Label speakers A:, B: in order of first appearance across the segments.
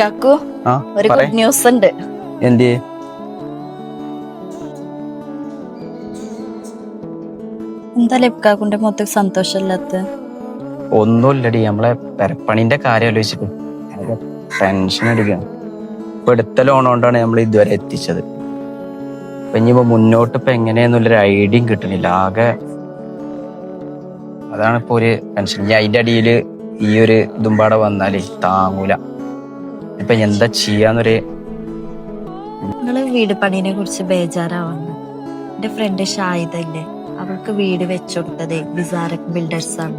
A: ഇക്കാക്കു ഒരു. Good news ഉണ്ട്.
B: എന്തേ?
A: എന്താ ഇക്കാക്കുന്റെ മൊത്തം സന്തോഷമില്ലാത്ത?
B: ഒന്നുമില്ലടി നമ്മളെ പെരപ്പണിന്റെ കാര്യം ആലോചിച്ചിട്ട്. ടെൻഷൻ അടിക്കാം ഇപ്പൊ എടുത്ത ലോൺ കൊണ്ടാണ് നമ്മൾ ഇതുവരെ എത്തിച്ചത്. ഇപ്പൊ ഇനിയിപ്പോ മുന്നോട്ട് ഇപ്പൊ എങ്ങനെയാന്നുള്ളൊരു ഐഡിയയും കിട്ടണില്ല. ആകെ അതാണ് ഇപ്പൊ ഒരു ടെൻഷൻ ഇനി അതിന്റെ അടിയിൽ ഈ ഒരു ഇതുമ്പാടെ വന്നാലേ താങ്ങൂല. ഇപ്പൊ എന്താ ചെയ്യാന്നൊരു
A: നിങ്ങൾ വീട് പണിനെ കുറിച്ച് ബേജാറാവുന്നു എന്റെ ഫ്രണ്ട് ഷാഹിദ ഇല്ലേ അവൾക്ക് വീട് വെച്ചുകൊടുത്തതേ ബിസാരക് ബിൽഡേഴ്സ് ആണ്.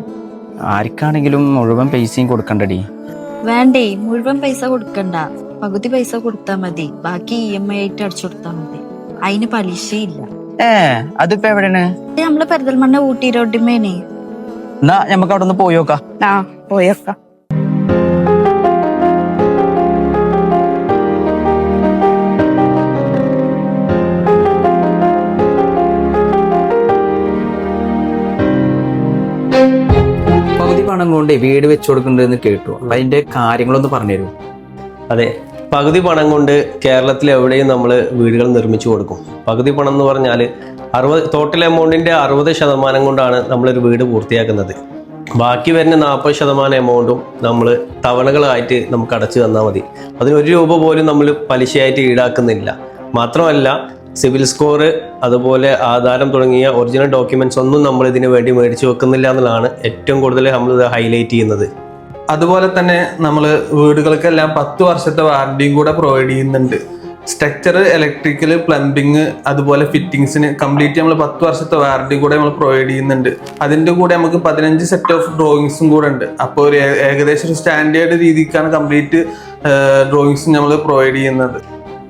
B: ആർക്കാണെങ്കിലും മുഴുവൻ പൈസയും കൊടുക്കണ്ടടി.
A: വേണ്ടേ മുഴുവൻ പൈസ കൊടുക്കണ്ട. പകുതി പൈസ കൊടുത്താ മതി. ബാക്കി ഇ എം ഐ ആയിട്ട് അടിച്ചു കൊടുത്താ മതി. അതിന് പലിശയില്ല.
B: ഏ അതിപ്പോ എവിടെയാണ്?
A: നമ്മൾ പെരുതൽമണ്ണ ഊട്ടി റോഡിമേനെ
B: എന്നാ നമുക്ക് അവിടെ പോയോക്കാ പോയോക്കാം.
A: ആ പോയേക്കാം.
B: പണം കൊണ്ട് വീട് വെച്ചു കൊടുക്കുന്നുണ്ടെന്ന് കേട്ടു. അപ്പൊ അതിന്റെ കാര്യങ്ങളൊന്ന് പറഞ്ഞുതരൂ
C: അതെ. പകുതി പണം കൊണ്ട് കേരളത്തിൽ എവിടെയും നമ്മൾ വീടുകൾ നിർമ്മിച്ചു കൊടുക്കും. പകുതി പണം എന്ന് പറഞ്ഞാൽ അറുപത് ടോട്ടൽ എമൗണ്ടിന്റെ അറുപത് ശതമാനം കൊണ്ടാണ് നമ്മളൊരു വീട് പൂർത്തിയാക്കുന്നത്. ബാക്കി വരുന്ന നാൽപ്പത് ശതമാനം എമൗണ്ടും നമ്മൾ തവണകളായിട്ട് നമുക്ക് അടച്ചു തന്നാൽ മതി. അതിന് ഒരു രൂപ പോലും നമ്മൾ പലിശയായിട്ട് ഈടാക്കുന്നില്ല. മാത്രമല്ല സിവിൽ സ്കോർ അതുപോലെ ആധാരം തുടങ്ങിയ ഒറിജിനൽ ഡോക്യുമെന്റ്സ് ഒന്നും നമ്മൾ ഇതിനു വേണ്ടി മേടിച്ചു വെക്കുന്നില്ല എന്നുള്ളതാണ് ഏറ്റവും കൂടുതൽ നമ്മൾ ഇത് ഹൈലൈറ്റ് ചെയ്യുന്നത്.
D: അതുപോലെ തന്നെ നമ്മൾ വീടുകൾക്കെല്ലാം പത്ത് വർഷത്തെ വാറണ്ടിയും കൂടെ പ്രൊവൈഡ് ചെയ്യുന്നുണ്ട്. സ്ട്രക്ചർ ഇലക്ട്രിക്കൽ പ്ലംബിങ് അതുപോലെ ഫിറ്റിങ്സിന് കംപ്ലീറ്റ് നമ്മൾ പത്ത് വർഷത്തെ വാറണ്ടി കൂടെ നമ്മൾ പ്രൊവൈഡ് ചെയ്യുന്നുണ്ട്. അതിന്റെ കൂടെ നമുക്ക് പതിനഞ്ച് സെറ്റ് ഓഫ് ഡ്രോയിങ്സും കൂടെ ഉണ്ട്. അപ്പോൾ ഒരു ഏകദേശം ഒരു സ്റ്റാൻഡേർഡ് രീതിക്കാണ് കംപ്ലീറ്റ് ഡ്രോയിങ്സ് നമ്മൾ പ്രൊവൈഡ് ചെയ്യുന്നത്.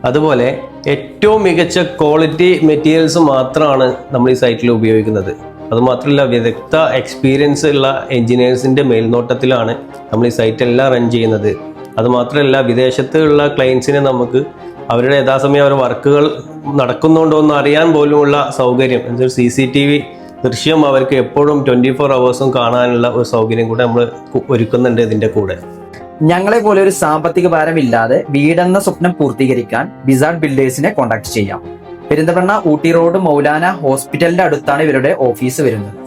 C: അതുപോലെ ഏറ്റവും മികച്ച ക്വാളിറ്റി മെറ്റീരിയൽസ് മാത്രമാണ് നമ്മൾ ഈ സൈറ്റിൽ ഉപയോഗിക്കുന്നത്. അതുമാത്രമല്ല വിദഗ്ധ എക്സ്പീരിയൻസ് ഉള്ള എഞ്ചിനീയേഴ്സിന്റെ മേൽനോട്ടത്തിലാണ് നമ്മൾ ഈ സൈറ്റ് എല്ലാം റൺ ചെയ്യുന്നത്. അതുമാത്രമല്ല വിദേശത്തുള്ള ക്ലയൻസിനെ നമുക്ക് അവരുടെ യഥാസമയം അവരുടെ വർക്കുകൾ നടക്കുന്നുണ്ടോ എന്ന് അറിയാൻ പോലുമുള്ള സൗകര്യം എന്നൊരു സി സി ടി വി ദൃശ്യം അവർക്ക് എപ്പോഴും ട്വന്റി ഫോർ അവേഴ്സും കാണാനുള്ള ഒരു സൗകര്യം കൂടെ നമ്മൾ ഒരുക്കുന്നുണ്ട് ഇതിന്റെ കൂടെ.
E: ഞങ്ങളെ പോലെ ഒരു സാമ്പത്തിക ഭാരമില്ലാതെ വീടെന്ന സ്വപ്നം പൂർത്തീകരിക്കാൻ ബിസാഡ് ബിൽഡേഴ്സിനെ കോൺടാക്ട് ചെയ്യാം. പെരിന്തൽമണ്ണ ഊട്ടി റോഡ് മൗലാന ഹോസ്പിറ്റലിന്റെ അടുത്താണ് ഇവരുടെ ഓഫീസ് വരുന്നത്.